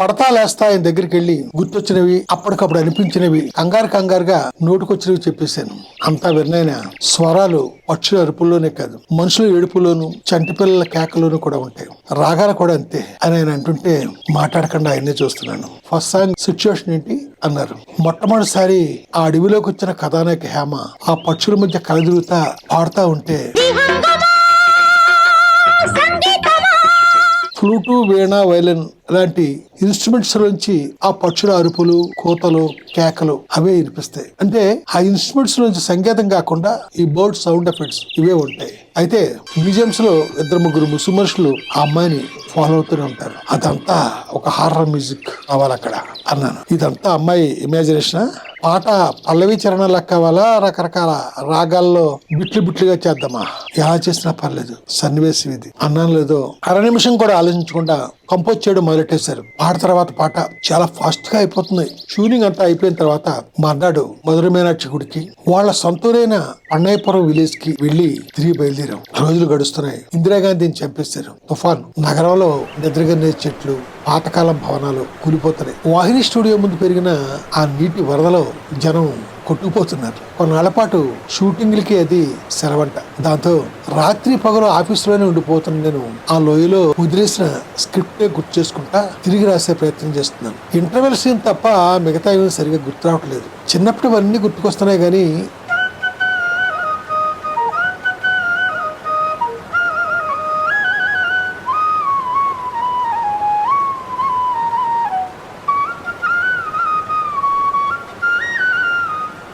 పడతా లేస్తా ఆయన దగ్గరికి వెళ్ళి గుర్తొచ్చినవి అప్పటికప్పుడు అనిపించినవి కంగారు కంగారుగా నోటుకొచ్చినవి చెప్పేశాను. అంతా విన్నాయన స్వరాలు పక్షుల అరుపుల్లోనే కాదు మనుషుల ఏడుపులోను చంటి పిల్లల కేకలోనూ కూడా ఉంటాయి. రాగాలు కూడా అంతే అని ఆయన అంటుంటే మాట్లాడకుండా ఆయన్నే చూస్తున్నాను. ఫస్ట్ సాంగ్ సిచ్యువేషన్ ఏంటి? అన్నారు. మొట్టమొదటిసారి ఆ అడవిలోకి వచ్చిన కథానాయక హేమ ఆ పక్షుల మధ్య కలదిరుగుతా పాడుతా ఉంటే ఫ్లూటు వీణ వైలిన్ లాంటి ఇన్స్ట్రుమెంట్స్ నుంచి ఆ పక్షుల అరుపులు కోతలు కేకలు అవే వినిపిస్తాయి. అంటే ఆ ఇన్స్ట్రుమెంట్స్ నుంచి సంగీతం కాకుండా ఈ బర్డ్ సౌండ్ ఎఫెక్ట్స్ ఇవే ఉంటాయి. అయితే మ్యూజియంస్లో ఇద్దరు ముగ్గురు ముసుమనుషులు ఆ అమ్మాయిని ఫాలో అవుతూనే ఉంటారు. అదంతా ఒక హారర్ మ్యూజిక్ కావాలి అక్కడ అన్నాను. ఇదంతా అమ్మాయి ఇమాజినేషన్? పాట పల్లవి చరణ లెక్క వల్ల రకరకాల రాగాల్లో బిట్లు బిట్లుగా చేద్దామా ఎలా చేసినా పర్లేదు సన్నివేశం ఇది. అన్నం లేదో అర నిమిషం కూడా ఆలోచించకుండా కంపోజ్ చేయడం మొదలెట్టేశారు. పాట తర్వాత పాట చాలా ఫాస్ట్గా అయిపోతుంది. షూనింగ్ అంతా అయిపోయిన తర్వాత మర్నాడు మధుర మీనాక్షి గుడికి వాళ్ళ సొంతూరైన అన్నయ్యపురం విలేజ్కి వెళ్ళి తిరిగి బయలుదేరాం. రోజులు గడుస్తున్నాయి. ఇందిరాగాంధీని చంపేశారు. తుఫాన్. నగరంలో నిద్రగనే చెట్లు పాతకాలం భవనాలు కూలిపోతున్నాయి. వాహిని స్టూడియో ముందు పెరిగిన ఆ నీటి వరదలో జనం కొట్టుకుపోతున్నారు. కొన్నాళ్ళ పాటు షూటింగ్లకి అది సెలవంట. దాంతో రాత్రి పగలు ఆఫీసులోనే ఉండిపోతున్న నేను ఆ లోయలో వదిలేసిన స్క్రిప్ట్ గుర్తు చేసుకుంటా తిరిగి రాసే ప్రయత్నం చేస్తున్నాను. ఇంటర్వెల్ సీన్ తప్ప మిగతా ఏమీ సరిగా గుర్తు రావట్లేదు. చిన్నప్పుడు అన్నీ గుర్తుకొస్తున్నాయి కానీ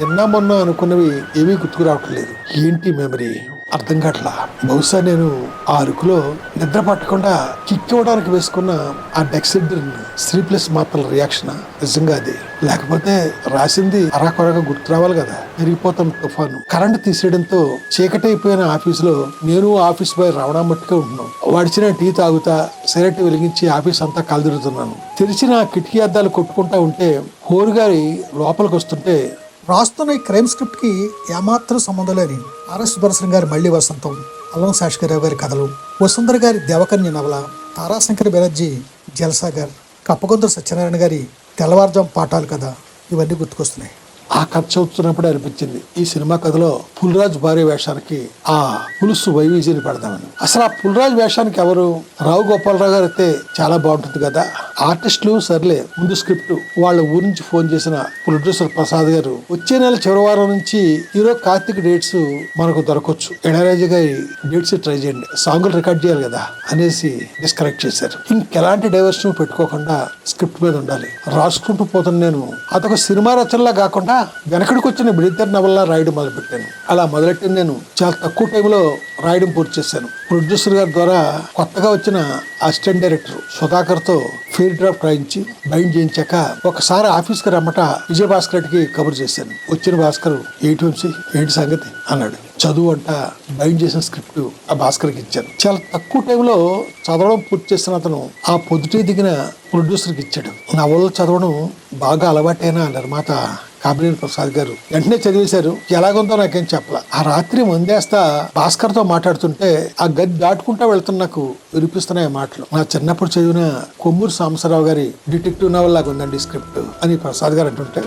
నిన్న మొన్న అనుకున్నవి ఏమీ గుర్తుకురావట్లేదు. ఏంటి మెమరీ అర్థం కావట్లా? బహుశా నేను ఆ అరుకులో నిద్ర పట్టకుండా కిక్ ఇవ్వడానికి వేసుకున్న ఆ డెక్సిడ్రిన్ స్లీప్లెస్ మాత్రల రియాక్షన్ నిజంగా అది. లేకపోతే రాసింది అరాకొరగా గుర్తు రావాలి కదా? పెరిగిపోతాం తుఫాను. కరెంట్ తీసేయడంతో చీకటైపోయిన ఆఫీసులో నేను ఆఫీస్ బాయ్ రావడం మట్టుగా ఉంటున్నాం. వాడిచిన టీ తాగుతా సిగరెట్ వెలిగించి ఆఫీస్ అంతా కలదిరుతున్నాను తెరిచిన కిటికీ అద్దాలు కొట్టుకుంటా ఉంటే హోరుగారి లోపలికి వస్తుంటే రాస్తున్న ఈ క్రైమ్ స్క్రిప్ట్కి ఏమాత్రం సంబంధం లేని ఆర్ఎస్ సుబ్బరసన్ గారి మళ్ళీ వసంతం అల్లం శాషకరావు గారి కథలు వసుంధర గారి దేవకన్య నవల తారాశంకర్ బెనర్జీ జలసాగర్ కప్పగొందరు సత్యనారాయణ గారి తెల్లవారుజాం పాఠాలు కథ ఇవన్నీ గుర్తుకొస్తున్నాయి. ఆ కథ చదువుతున్నప్పుడు అనిపించింది. ఈ సినిమా కథలో పుల్రాజ్ భార్య వేషానికి ఆ పులుసు వైవిజీని పెడదామని. అసలు ఆ పుల్రాజ్ వేషానికి ఎవరు? రావు గోపాలరావు గారు అయితే చాలా బాగుంటుంది కదా. ఆర్టిస్టులు సర్లే ముందు స్క్రిప్ట్. వాళ్ళ ఊరి నుంచి ఫోన్ చేసిన ప్రొడ్యూసర్ ప్రసాద్ గారు వచ్చే నెల చివరి వారం నుంచి హీరో కార్తిక్ డేట్స్ మనకు దొరకవచ్చు ఎడరాజు గారి డేట్స్ ట్రై చేయండి. సాంగులు రికార్డ్ చేయాలి కదా అనేసి డిస్కనెక్ట్ చేశారు. ఇంకెలాంటి డైవర్షన్ పెట్టుకోకుండా స్క్రిప్ట్ మీద ఉండాలి. రాసుకుంటూ పోతున్న నేను అదొక సినిమా రచనలా కాకుండా వెనకడికి వచ్చిన బ్రిద్దర్ నవల్లా రాయడం మొదలుపెట్టాను. అలా మొదలెట్టిన నేను చాలా తక్కువ టైంలో రాయడం పూర్తి చేశాను. ప్రొడ్యూసర్ గారి ద్వారా కొత్తగా వచ్చిన అసిస్టెంట్ డైరెక్టర్ సుధాకర్తో ఫెయిర్ డ్రాఫ్ట్ రాయించి బైండ్ చేయించాక ఒకసారి ఆఫీస్కి రమ్మట విజయ భాస్కర్ రెడ్డికి కబురు చేశాను. వచ్చిన భాస్కర్ ఏంటి వంశీ? ఏంటి సంగతి? అన్నాడు. చదువు అంట బైండ్ చేసిన స్క్రిప్ట్ ఆ భాస్కర్కి ఇచ్చాను. చాలా తక్కువ టైంలో చదవడం పూర్తి చేసిన అతను ఆ పొద్దుటే దిగిన ప్రొడ్యూసర్కి ఇచ్చాడు. నవలు చదవడం బాగా అలవాటైన నిర్మాత కామినేని ప్రసాద్ గారు వెంటనే చదివేశారు. ఎలాగుందో నాకేం చెప్పాల. ఆ రాత్రి మందేస్తా భాస్కర్తో మాట్లాడుతుంటే ఆ గది దాటుకుంటా వెళ్తున్న నాకు వినిపిస్తున్నాయి ఆ మాటలు. నా చిన్నప్పుడు చదివిన కొమ్మూరు సాంబసరావు గారి డిటెక్టివ్ నవల్ లాగా ఉందండి స్క్రిప్ట్. అని ప్రసాద్ గారు అంటుంటే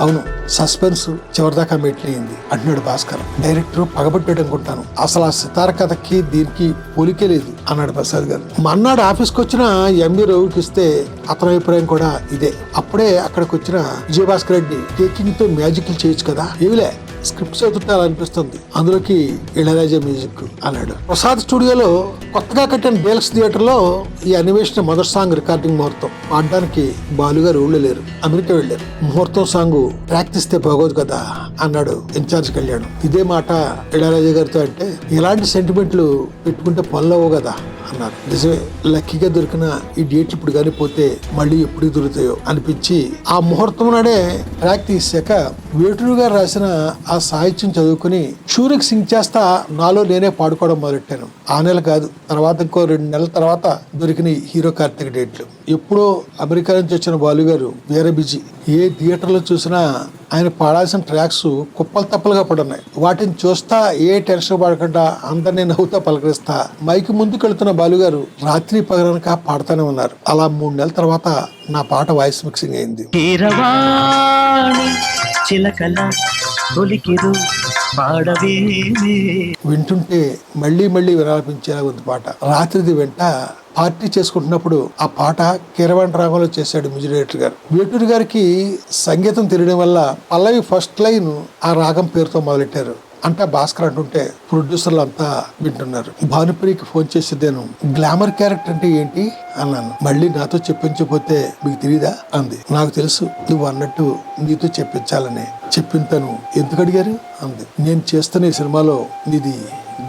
అవును. సస్పెన్స్ చివరిదాకా మెట్లు అయింది అంటున్నాడు భాస్కర్. డైరెక్టర్ పగబట్టాడు అనుకుంటాను అసలు ఆ సితార కథకి దీనికి పోలికే లేదు అన్నాడు ప్రసాద్ గారు. మన్నాడు ఆఫీస్కి వచ్చిన ఎంబీ రవికి ఇస్తే అతని అభిప్రాయం కూడా ఇదే. అప్పుడే అక్కడికి వచ్చిన విజయభాస్కర్ రెడ్డి టేకింగ్తో మ్యాజిక్లు చేయొచ్చు కదా ఏమిలే? స్క్రిప్ట్ చదువుతుంటే అలా అనిపిస్తుంది అందులోకి ఇళరాజా మ్యూజిక్ అన్నాడు. ప్రసాద్ స్టూడియోలో కొత్తగా కట్టిన డేల్స్ థియేటర్లో ఈ అనివేషన్ మొదటి సాంగ్ రికార్డింగ్ ముహూర్తం పాడడానికి బాలుగారు ఊళ్ళో లేరు. అమెరికా వెళ్ళారు. ముహూర్తం సాంగ్ ప్రాక్టీస్తే బాగోదు కదా అన్నాడు ఇన్ఛార్జ్ కళ్యాణ్. ఇదే మాట ఇళరాజా గారితో అంటే ఇలాంటి సెంటిమెంట్లు పెట్టుకుంటే పనులవు కదా. అన్నారు. నిజమే లక్కీగా దొరికిన ఈ డేట్ ఇప్పుడు కానీ పోతే మళ్ళీ ఎప్పుడు దొరుకుతాయో అనిపించి ఆ ముహూర్తం నాడే ట్రాక్ తీసాక వేటూరు గారు రాసిన ఆ సాహిత్యం చదువుకుని షూరికి సింగ్ చేస్తా నాలో నేనే పాడుకోవడం మొదలెట్టాను. ఆ నెల కాదు తర్వాత ఇంకో రెండు నెలల తర్వాత దొరికిన హీరో కార్తీక డేట్లు. ఎప్పుడో అమెరికా నుంచి వచ్చిన బాలు గారు వేరే బిజీ. ఏ థియేటర్లో చూసినా ఆయన పాడాల్సిన ట్రాక్స్ కుప్పలు తప్పలుగా పడున్నాయి. వాటిని చూస్తా ఏ టెన్షన్ పడకుండా అందరినీ నవ్వుతా పలకరిస్తా మైకి ముందుకు వెళుతున్న బాలుగారు రాత్రి పగలనక పాడుతూనే ఉన్నారు. అలా మూడు నెలల తర్వాత నా పాట వాయిస్ మిక్సింగ్ అయింది. వింటుంటే మళ్ళీ మళ్ళీ వినాలపించేలా ఉంది పాట. రాత్రిది వెంట పార్టీ చేసుకుంటున్నప్పుడు ఆ పాట కీరవాణి రాగంలో చేశాడు మ్యూజిక్ డైరెక్టర్ గారు. వేటూరి గారికి సంగీతం తెలియడం వల్ల పల్లవి ఫస్ట్ లైన్ ఆ రాగం పేరుతో మొదలెట్టారు. అంటే భాస్కర్ అంటుంటే ప్రొడ్యూసర్లు అంతా వింటున్నారు. భానుప్రికి ఫోన్ చేసి నేను గ్లామర్ క్యారెక్టర్ అంటే ఏంటి? అన్నాను. మళ్ళీ నాతో చెప్పించకపోతే మీకు తెలియదా అంది. నాకు తెలుసు నువ్వు అన్నట్టు నీతో చెప్పించాలని. చెప్పింతను. ఎందుకు అడిగారు? అంది. నేను చేస్తున్న ఈ సినిమాలో నీది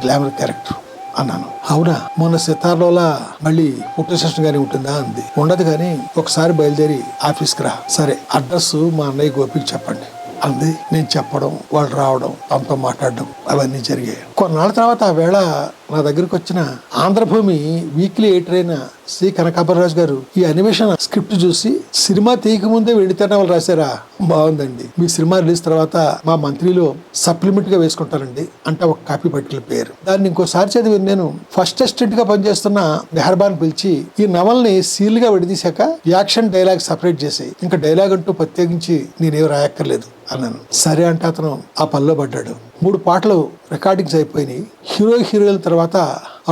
గ్లామర్ క్యారెక్టర్ అన్నాను. అవునా? మొన్న సితార్లోలా మళ్ళీ ఫోటో సెషన్ గానీ ఉంటుందా అంది. ఉండదు కానీ ఒకసారి బయలుదేరి ఆఫీస్కి రా. సరే అడ్రస్ మా అన్నయ్య గోపికి చెప్పండి అంది. నేను చెప్పడం వాళ్ళు రావడం తనతో మాట్లాడడం అవన్నీ జరిగాయి. కొన్నాళ్ళ తర్వాత ఆ వేళ నా దగ్గరికి వచ్చిన ఆంధ్రభూమి వీక్లీ ఎడిటర్ అయిన సి కనకాపరరాజు గారు ఈ అనిమేషన్ స్క్రిప్ట్ చూసి సినిమా తీయక ముందే వెళితేనే వాళ్ళు రాశారా? బాగుందండి. మీ సినిమా రిలీజ్ తర్వాత మా మంత్రిలో సప్లిమెంట్గా వేసుకుంటారండి. అంటే ఒక కాపీ పట్టిన పేరు. దాన్ని ఇంకోసారి చదివి నేను. ఫస్ట్ అసిస్టెంట్గా పనిచేస్తున్న మెహర్బాన్ పిలిచి ఈ నవల్ని సీల్గా విడదీశాక యాక్షన్ డైలాగ్ సపరేట్ చేసి ఇంకా డైలాగ్ అంటూ ప్రత్యేకించి నేనేం రాయక్కర్లేదు అన్నాను. సరే అంటే అతను ఆ పనిలో పడ్డాడు. మూడు పాటలు రికార్డింగ్స్ అయిపోయినాయి. హీరో హీరోయిన్ తర్వాత తర్వాత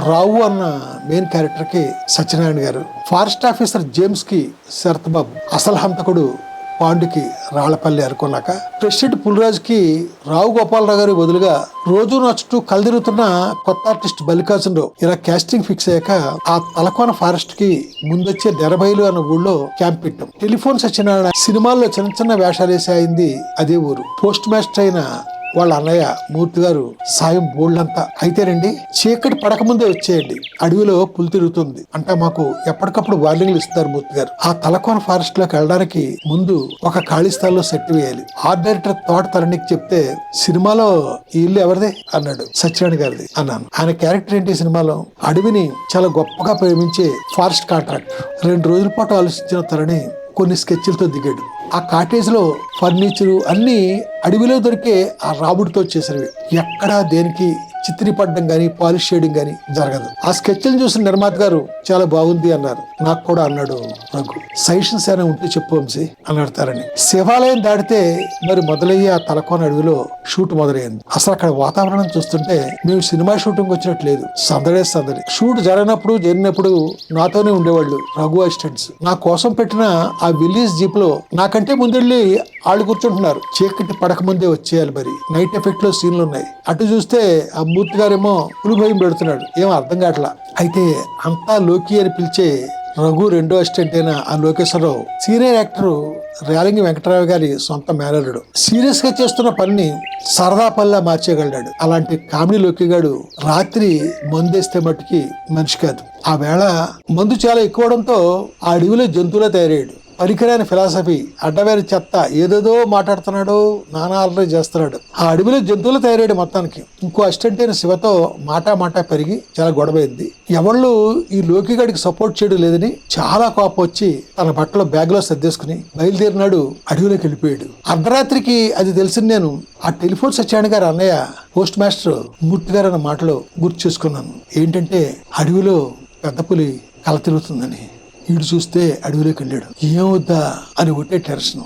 రావు అన్న మెయిన్ క్యారెక్టర్కి సత్యనారాయణ గారు. ఫారెస్ట్ ఆఫీసర్ జేమ్స్కి శరత్ బాబు. అసలు హంతకుడు పాండుకి రాళ్ళపల్లి అనుకున్నాక ప్రెసిడెంట్ పులిరాజుకి రావు గోపాలరావు గారి బదులుగా రోజు నచ్చుతూ కలదిరుగుతున్న కొత్త ఆర్టిస్ట్ బల్లికార్జునరావు ఇలా కాస్టింగ్ ఫిక్స్ అయ్యాక ఆ తలకోన ఫారెస్ట్కి ముందొచ్చే డెరబైలు అన్న ఊళ్ళో క్యాంప్ పెట్టాం. టెలిఫోన్ సత్యనారాయణ సినిమాల్లో చిన్న చిన్న వేషాలు అయింది అదే ఊరు. పోస్ట్ మాస్టర్ అయిన వాళ్ళ అన్నయ్య మూర్తి గారు సాయం బోల్డంతా. అయితేనండి చీకటి పడకముందే వచ్చేయండి. అడవిలో పులి తిరుగుతుంది. అంటే మాకు ఎప్పటికప్పుడు వార్నింగ్లు ఇస్తారు మూర్తి గారు. ఆ తలకోన ఫారెస్ట్లోకి వెళ్ళడానికి ముందు ఒక ఖాళీ స్థలంలో సెట్ వేయాలి. ఆర్ట్ డైరెక్టర్ తోట తరణికి చెప్తే సినిమాలో ఈ ఇల్లు ఎవరిదే? అన్నాడు సత్యనారాయణ గారిది. అన్నాను. ఆయన క్యారెక్టర్ ఏంటి సినిమాలో? అడవిని చాలా గొప్పగా ప్రేమించే ఫారెస్ట్ కాంట్రాక్ట్ రెండు రోజుల పాటు ఆలోచించిన తరణి కొన్ని స్కెచ్లతో దిగాడు. ఆ కాటేజ్లో ఫర్నిచరు అన్నీ అడవిలో దొరికే ఆ రాబుడితో చేసినవి. ఎక్కడా దేనికి చిత్రీపడడం కానీ పాలిష్ చేయడం కానీ జరగదు. ఆ స్కెచ్లు చూసిన నిర్మాత గారు చాలా బాగుంది అన్నారు. నాకు కూడా అన్నాడు రఘు. సైషన్స్ ఏమైనా ఉంటే చెప్పు వంశీ అని అడతారని శివాలయం దాటితే మరి మొదలయ్యే ఆ తలకోన అడవిలో షూట్ మొదలైంది. అసలు అక్కడ వాతావరణం చూస్తుంటే మేము సినిమా షూటింగ్ వచ్చినట్టు లేదు సందడే సందడి. షూట్ జరిగినప్పుడు జరిగినప్పుడు నాతోనే ఉండేవాళ్ళు రఘు అసిస్టెంట్స్. నా కోసం పెట్టిన ఆ విలేజ్ జీప్లో నాకంటే ముందెళ్ళి వాళ్ళు కూర్చుంటున్నారు. చీకటి పడక ముందే వచ్చేయాలి మరి. నైట్ ఎఫెక్ట్లో సీన్లు ఉన్నాయి అటు చూస్తే ఆ మూర్తి గారేమో పెడుతున్నాడు. ఏం అర్థం కావట్లా? అయితే అంతా లోకి అని పిలిచే రఘు రెండో అసిస్టెంట్ అయిన ఆ లోకేశ్వరరావు సీనియర్ యాక్టర్ రేలంగి వెంకటరావు గారి సొంత మేనరుడు సీరియస్గా చేస్తున్న పనిని సరదా పనిలా మార్చేయగలడు అలాంటి కామెడీ లోకిగాడు రాత్రి మందేస్తే మట్టుకి మనిషి కాదు. ఆ వేళ మందు చాలా ఎక్కువడంతో ఆ అడవిలో జంతువులే తయారయ్యాడు. పనికిరాని ఫిలాసఫీ అడ్డమైన చెత్త ఏదేదో మాట్లాడుతున్నాడు నానా అల్లరి చేస్తున్నాడు. ఆ అడవిలో జంతువులు తయారయ్యాడు మొత్తానికి. ఇంకో అసిస్టెంట్ అయిన శివతో మాటా మాటా పెరిగి చాలా గొడవైంది. ఎవళ్ళు ఈ లోకిగాడికి సపోర్ట్ చేయడం లేదని చాలా కోపం వచ్చి తన బట్టలు బ్యాగ్లో సర్దేసుకుని బయలుదేరినాడు అడవిలోకి వెళ్ళిపోయాడు. అర్ధరాత్రికి అది తెలిసింది నేను ఆ టెలిఫోన్ సత్యాన్ని గారు అన్నయ్య పోస్ట్ మాస్టర్ మూర్తి గారు అన్న మాటలో గుర్తు చేసుకున్నాను. ఏంటంటే అడవిలో పెద్ద పులి కల తిరుగుతుందని. ఈడు చూస్తే అడవిలోకి వెళ్ళాడు. ఏమవుతా అని ఒకటే టెన్షన్